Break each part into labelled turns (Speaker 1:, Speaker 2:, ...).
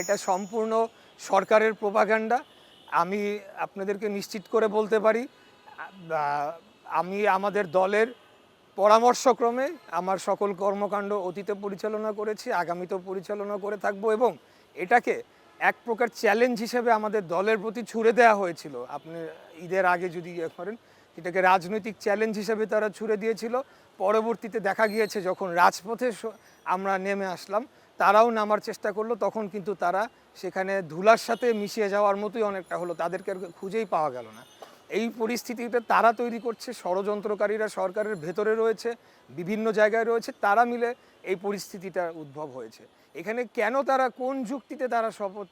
Speaker 1: এটা সম্পূর্ণ সরকারের প্রোপাগান্ডা। আমি আপনাদেরকে নিশ্চিত করে বলতে পারি আমি আমাদের দলের পরামর্শক্রমে আমার সকল কর্মকাণ্ড অতীতে পরিচালনা করেছি, আগামীতেও পরিচালনা করে থাকব এবং এটাকে এক প্রকার চ্যালেঞ্জ হিসেবে আমাদের দলের প্রতি ছুড়ে দেওয়া হয়েছিল। আপনি ঈদের আগে যদি ইয়ে করেন, এটাকে রাজনৈতিক চ্যালেঞ্জ হিসেবে তারা ছুড়ে দিয়েছিল। পরবর্তীতে দেখা গিয়েছে যখন রাজপথে আমরা নেমে আসলাম তারাও নামার চেষ্টা করল, তখন কিন্তু তারা সেখানে ধুলার সাথে মিশিয়ে যাওয়ার মতোই অনেকটা হলো, তাদেরকে আর খুঁজেই পাওয়া গেল না। এই পরিস্থিতিটা তারা তৈরি করছে, ষড়যন্ত্রকারীরা সরকারের ভেতরে রয়েছে, বিভিন্ন জায়গায় রয়েছে, তারা মিলে এই পরিস্থিতিটা উদ্ভব হয়েছে। এখানে কেন তারা, কোন যুক্তিতে তারা শপথ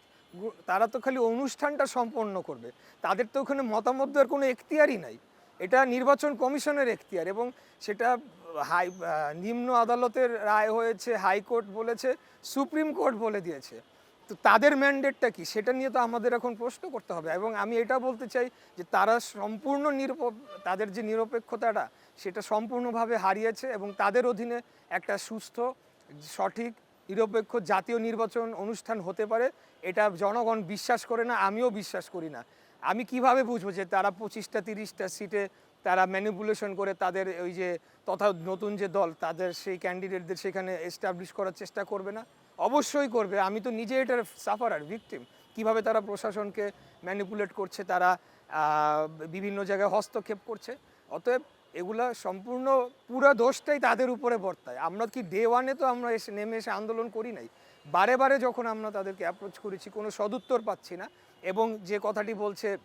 Speaker 1: তারা তো খালি অনুষ্ঠানটা সম্পন্ন করবে, তাদের তো ওখানে মতামত দেওয়ার কোনো এখতিয়ারই নাই। এটা নির্বাচন কমিশনের এখতিয়ার এবং সেটা হাই নিম্ন আদালতের রায় হয়েছে, হাইকোর্ট বলেছে, সুপ্রিম কোর্ট বলে দিয়েছে। তো তাদের ম্যান্ডেটটা কি? সেটা নিয়ে তো আমাদের এখন প্রশ্ন করতে হবে এবং আমি এটা বলতে চাই যে তারা সম্পূর্ণ নিরপ, তাদের যে নিরপেক্ষতাটা সেটা সম্পূর্ণভাবে হারিয়েছে এবং তাদের অধীনে একটা সুস্থ, সঠিক, নিরপেক্ষ জাতীয় নির্বাচন অনুষ্ঠান হতে পারে। এটা জনগণ বিশ্বাস করে না, আমিও বিশ্বাস করি না। আমি কীভাবে বুঝব যে তারা পঁচিশটা, তিরিশটা সিটে তারা ম্যানিপুলেশন করে তাদের ওই যে তথা নতুন যে দল, তাদের সেই ক্যান্ডিডেটদের সেখানে এস্টাবলিশ করার চেষ্টা করবে না? অবশ্যই করবে। আমি তো নিজে এটার সাফারার ভিকটিম কীভাবে তারা প্রশাসনকে ম্যানিপুলেট করছে, তারা বিভিন্ন জায়গায় হস্তক্ষেপ করছে। অতএব এগুলা সম্পূর্ণ পুরো দোষটাই তাদের উপরে বর্তায়। আমরা কি ডে ওয়ানে তো আমরা এসে নেমে এসে আন্দোলন করি নাই? বারে বারে যখন আমরা তাদেরকে অ্যাপ্রোচ করেছি, কোনো সদুত্তর পাচ্ছি না। এবং যে কথাটি বলছে,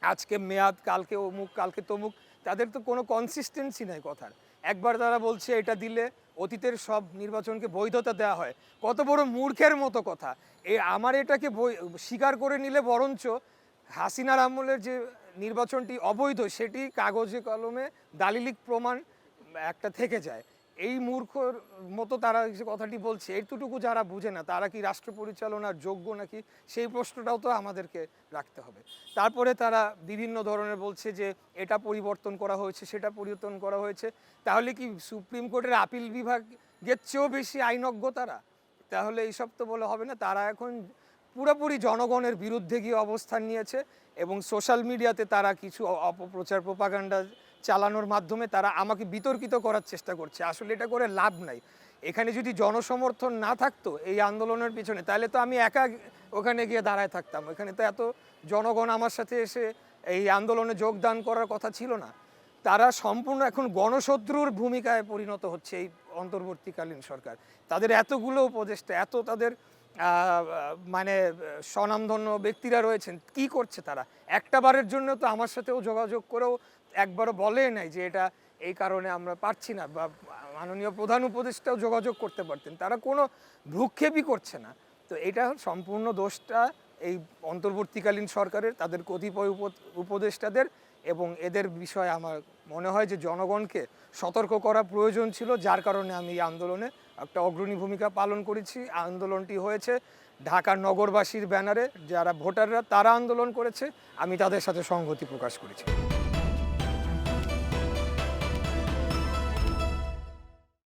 Speaker 1: আজকে মেয়াদ, কালকে অমুক, কালকে তমুক, তাদের তো কোনো কনসিস্টেন্সি নাই কথার। একবার তারা বলছে, এটা দিলে অতীতের সব নির্বাচনকে বৈধতা দেওয়া হয়। কত বড় মূর্খের মতো কথা। এ, আমার এটাকে স্বীকার করে নিলে বরঞ্চ হাসিনার আমলের যে নির্বাচনটি অবৈধ, সেটি কাগজে কলমে দালিলিক প্রমাণ একটা থেকে যায়। এই মূর্খর মতো তারা যে কথাটি বলছে, এতটুকু যারা বুঝে না, তারা কি রাষ্ট্র পরিচালনার যোগ্য নাকি, সেই প্রশ্নটাও তো আমাদেরকে রাখতে হবে। তারপরে তারা বিভিন্ন ধরনের বলছে যে, এটা পরিবর্তন করা হয়েছে, সেটা পরিবর্তন করা হয়েছে। তাহলে কি সুপ্রিম কোর্টের আপিল বিভাগের চেয়েও বেশি আইনজ্ঞ তারা? তাহলে এইসব তো বলে হবে না। তারা এখন পুরোপুরি জনগণের বিরুদ্ধে গিয়ে অবস্থান নিয়েছে এবং সোশ্যাল মিডিয়াতে তারা কিছু অপপ্রচার, প্রপাগান্ডা চালানোর মাধ্যমে তারা আমাকে বিতর্কিত করার চেষ্টা করছে। আসলে এটা করে লাভ নাই। এখানে যদি জনসমর্থন না থাকতো এই আন্দোলনের পিছনে, তাহলে তো আমি একা ওখানে গিয়ে দাঁড়ায় থাকতাম। এখানে তো এত জনগণ আমার সাথে এসে এই আন্দোলনে যোগদান করার কথা ছিল না। তারা সম্পূর্ণ এখন গণশত্রুর ভূমিকায় পরিণত হচ্ছে এই অন্তর্বর্তীকালীন সরকার। তাদের এতগুলো উপদেষ্টা, এত তাদের মানে স্বনামধন্য ব্যক্তিরা রয়েছেন। কি করছে তারা? একটা বারের জন্য তো আমার সাথেও যোগাযোগ করেও একবারও বলে নাই যে এটা এই কারণে আমরা পারছি না বা মাননীয় প্রধান উপদেষ্টাও যোগাযোগ করতে পারতেন। তারা কোনো ভ্রুক্ষেপই করছে না। তো এটা সম্পূর্ণ দোষটা এই অন্তর্বর্তীকালীন সরকারের, তাদের কতিপয় উপ- উপদেষ্টাদের এবং এদের বিষয়ে আমার মনে হয় যে জনগণকে সতর্ক করা প্রয়োজন ছিল, যার কারণে আমি এই আন্দোলনে একটা অগ্রণী ভূমিকা পালন করেছি, আন্দোলনটি হয়েছে ঢাকা নগরবাসীর ব্যানারে, যারা ভোটাররা তারা আন্দোলন করেছে, আমি তাদের সাথে সংহতি প্রকাশ করেছি।